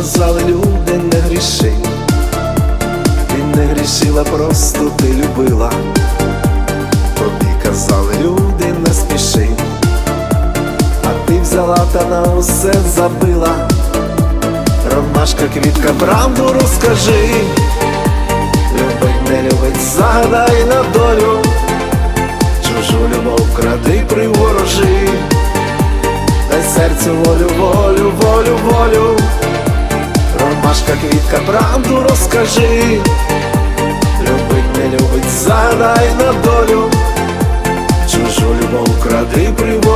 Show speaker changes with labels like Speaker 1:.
Speaker 1: казали люди, не гріши, ти не грішила, просто ти любила. Тобі казали люди, не спіши, а ти взяла та на усе забила. Ромашка, квітка, правду розкажи, любить, не любить, загадай на долю, чужу любов кради, приворожи, серцю волю, волю, волю, волю. Ромашка, квітка, правду розкажи, любить, не любить, задай на долю, чужу любов кради, приворожи,